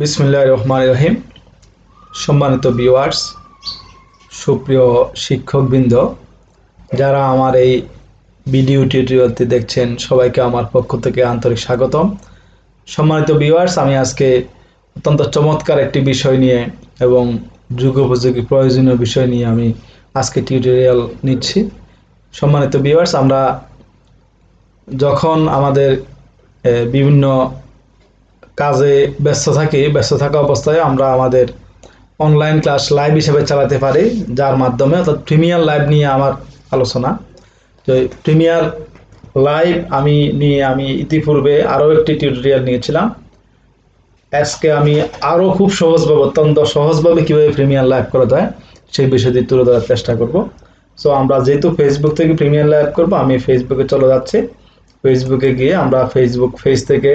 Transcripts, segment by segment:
বিসমুল্লাহ রহমান রহিম। সম্মানিত ভিউয়ার্স সুপ্রিয় শিক্ষকবৃন্দ, যারা আমার এই ভিডিও টিউটোরিয়ালটি দেখছেন, সবাইকে আমার পক্ষ থেকে আন্তরিক স্বাগতম। সম্মানিত ভিউয়ার্স আমি আজকে অত্যন্ত চমৎকার একটি বিষয় নিয়ে এবং যুগোপযোগী প্রয়োজনীয় বিষয় নিয়ে আমি আজকে টিউটোরিয়াল নিচ্ছি। সম্মানিত ভিউয়ার্স আমরা যখন আমাদের বিভিন্ন কাজে ব্যস্ত থাকি, ব্যস্ত থাকা অবস্থায় আমরা আমাদের অনলাইন ক্লাস লাইভ হিসেবে চালাতে পারি, যার মাধ্যমে অর্থাৎ প্রিমিয়ার লাইভ নিয়ে আমার আলোচনা। তো প্রিমিয়ার লাইভ আমি নিয়ে আমি ইতিপূর্বে আরও একটি টিউটোরিয়াল নিয়েছিলাম। আজকে আমি আরও খুব সহজভাবে, অত্যন্ত সহজভাবে কীভাবে প্রিমিয়ার লাইভ করা যায়, সেই বিষয়টি তুলে ধরার চেষ্টা করব। সো আমরা যেহেতু ফেসবুক থেকে প্রিমিয়ার লাইভ করব, আমি ফেসবুকে চলে যাচ্ছি। ফেসবুকে গিয়ে আমরা ফেসবুক পেজ থেকে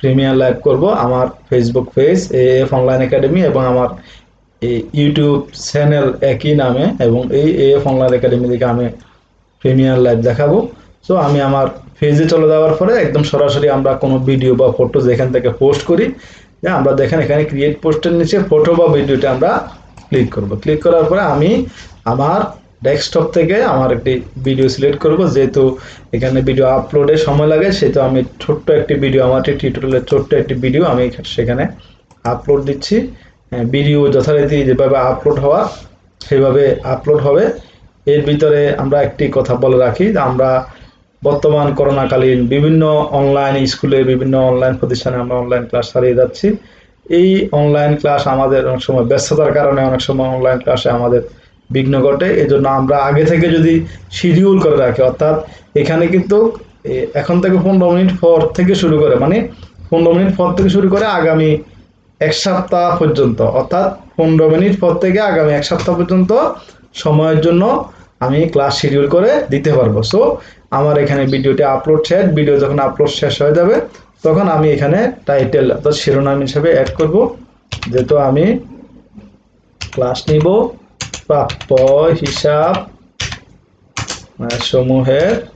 প্রিমিয়ার লাইভ করব, আমার Facebook page A F online academy এবং আমার এই ইউটিউব চ্যানেল একই নামে এবং এই এ এফ অনলাইন একাডেমি থেকে আমি প্রিমিয়ার লাইভ দেখাবো। সো আমি আমার পেজে চলে যাওয়ার পরে একদম সরাসরি আমরা কোনো ভিডিও বা ফটো যেখান থেকে পোস্ট করি আমরা দেখেন এখানে ক্রিয়েট পোস্টের নিচে ফটো বা ভিডিওটা আমরা ক্লিক করব। ক্লিক করার পরে আমি আমার ডেস্কটপ থেকে আমার একটি ভিডিও সিলেক্ট করব। যেহেতু এখানে ভিডিও আপলোডের সময় লাগে সেহেতু আমি ছোট্ট একটি ভিডিও আমার টিউটোরিয়ালের ছোট্ট একটি ভিডিও আমি সেখানে আপলোড দিচ্ছি। হ্যাঁ, ভিডিও যথারীতি যেভাবে আপলোড হওয়া সেভাবে আপলোড হবে। এর ভিতরে আমরা একটি কথা বলে রাখি আমরা বর্তমান করোনাকালীন বিভিন্ন অনলাইন স্কুলে বিভিন্ন অনলাইন প্রতিষ্ঠানে আমরা অনলাইন ক্লাস চালিয়ে যাচ্ছি। এই অনলাইন ক্লাস আমাদের অনেক সময় ব্যস্ততার কারণে অনেক সময় অনলাইন ক্লাসে আমাদের বিঘ্ন ঘটে এই জন্য আমরা আগে থেকে যদি শিডিউল করে রাখি, অর্থাৎ এখানে কিন্তু এখন থেকে পনেরো মিনিট পর থেকে শুরু করে মানে পনেরো মিনিট পর থেকে শুরু করে আগামী এক সপ্তাহ পর্যন্ত, অর্থাৎ পনেরো মিনিট পর থেকে আগামী এক সপ্তাহ পর্যন্ত সময়ের জন্য আমি ক্লাস শিডিউল করে দিতে পারব। সো আমার এখানে ভিডিওটি আপলোড শেষ, ভিডিও যখন আপলোড শেষ হয়ে যাবে, তখন আমি এখানে টাইটেল অর্থাৎ শিরোনাম হিসেবে অ্যাড করব। যেহেতু আমি ক্লাস নিব প্রাপ্য হিসাব সমূহের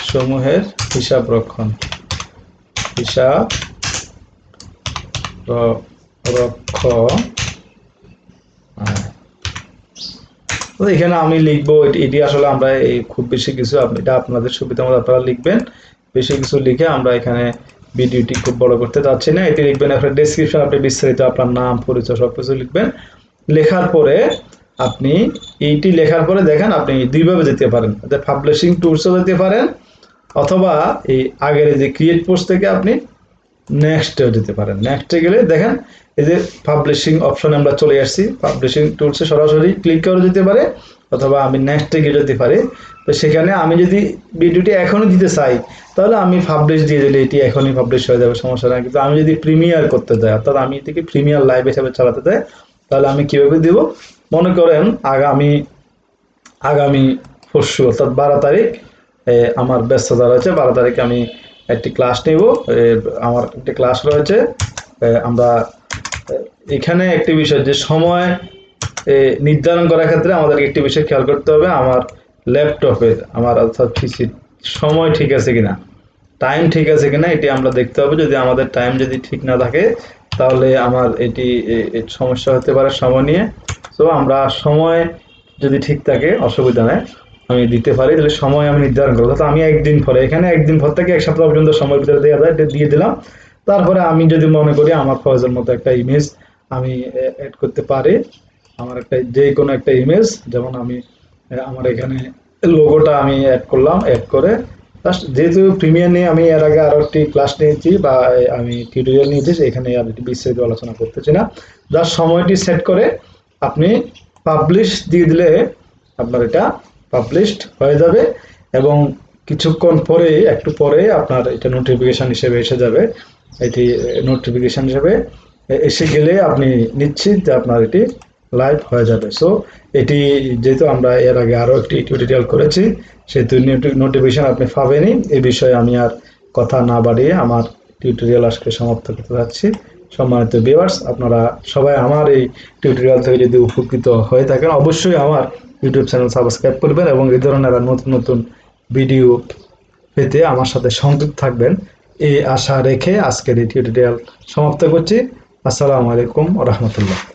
সমূহের হিসাব রক্ষণ। হিসাব রক্ষ এখানে আমি লিখব, এটি- আসলে আমরা এই খুব বেশি কিছু এটা আপনাদের সুবিধা মতো আপনারা লিখবেন। বেশি কিছু লিখে আমরা এখানে ভিডিওটি খুব বড় করতে যাচ্ছি না। এটি লিখবেন আপনার ডেসক্রিপশন আপনি বিস্তারিত আপনার নাম, পরিচয় সব কিছু লিখবেন। লেখার পরে আপনি এইটি লেখার পরে দেখেন আপনি দুইভাবে যেতে পারেন। অর্থাৎ পাবলিশিং টুলসও যেতে পারেন অথবা এই আগের যে ক্রিয়েট পোস্ট থেকে আপনি নেক্সটেও যেতে পারেন। নেক্সটে গেলে দেখেন এই যে পাবলিশিং অপশনে আমরা চলে আসছি। পাবলিশিং টুলসে সরাসরি ক্লিক করে যেতে পারে অথবা আমি নেক্সটে গিয়ে যেতে পারি। তো সেখানে আমি যদি ভিডিওটি এখনই দিতে চাই, তাহলে আমি পাবলিশ দিয়ে দিলে এটি এখনই পাবলিশ হয়ে যাবে, সমস্যা নাই। কিন্তু আমি যদি প্রিমিয়ার করতে চাই অর্থাৎ আমি এটিকে প্রিমিয়ার লাইভ হিসাবে চালাতে চাই তাহলে আমি কীভাবে দিব? মনে করেন আগামী আগামী পরশু অর্থাৎ বারো তারিখ আমার ব্যস্ততা রয়েছে, বারো তারিখে আমি একটি ক্লাস নিব। আমার একটি ক্লাস রয়েছে। আমরা এখানে একটি বিষয় যে সময় নির্ধারণ করার ক্ষেত্রে আমাদেরকে একটি বিষয় খেয়াল করতে হবে। আমার ল্যাপটপের আমার অর্থাৎ পিসির সময় ঠিক আছে কিনা, টাইম ঠিক আছে কিনা, এটি আমরা দেখতে হবে। যদি আমাদের টাইম যদি ঠিক না থাকে তাহলে আমার এটি সমস্যা হতে পারে সময় নিয়ে তো আমরা সময় যদি ঠিক থাকে, অসুবিধা নেই, আমি দিতে পারি। তাহলে সময় আমি নির্ধারণ করব। অর্থাৎ আমি একদিন পরে, এখানে একদিন পর থেকে এক সপ্তাহ পর্যন্ত সময় ভিতরে দেওয়া যায় দিয়ে দিলাম। তারপরে আমি যদি মনে করি আমার প্রয়োজন মতো একটা ইমেজ আমি অ্যাড করতে পারি, আমার একটা, যে কোনো একটা ইমেজ, যেমন আমি আমার এখানে লোগোটা আমি অ্যাড করলাম অ্যাড করে যেহেতু প্রিমিয়ার নিয়ে আমি এর আগে আরও একটি ক্লাস নিয়েছি বা আমি টিউটোরিয়াল নিয়েছি এখানে আর বিস্তারিত আলোচনা করতেছি না। যার সময়টি সেট করে আপনি পাবলিশ দিয়ে দিলে আপনার এটা পাবলিশড হয়ে যাবে এবং কিছুক্ষণ পরে একটু পরে আপনার এটা নোটিফিকেশান হিসেবে এসে যাবে। এটি নোটিফিকেশান হিসেবে এসে গেলে আপনি নিশ্চিত যে আপনার এটি লাইভ হয়ে যাবে। সো এটি যেহেতু আমরা এর আগে আরও একটি টিউটোরিয়াল করেছি, সেহেতু নোটিফিকেশন আপনি পাবেনই। এ বিষয়ে আমি আর কথা না বাড়িয়ে আমার টিউটোরিয়াল আজকে সমাপ্ত করতে যাচ্ছি। সম্মানিত ভিউয়ার্স আপনারা সবাই আমার এই টিউটোরিয়াল থেকে যদি উপকৃত হয়ে থাকেন, অবশ্যই আমার ইউটিউব চ্যানেল সাবস্ক্রাইব করবেন এবং এই ধরনের নতুন নতুন ভিডিও পেতে আমার সাথে সংযুক্ত থাকবেন। এই আশা রেখে আজকের এই টিউটোরিয়াল সমাপ্ত করছি। আসসালামু আলাইকুম রহমতুল্লাহ।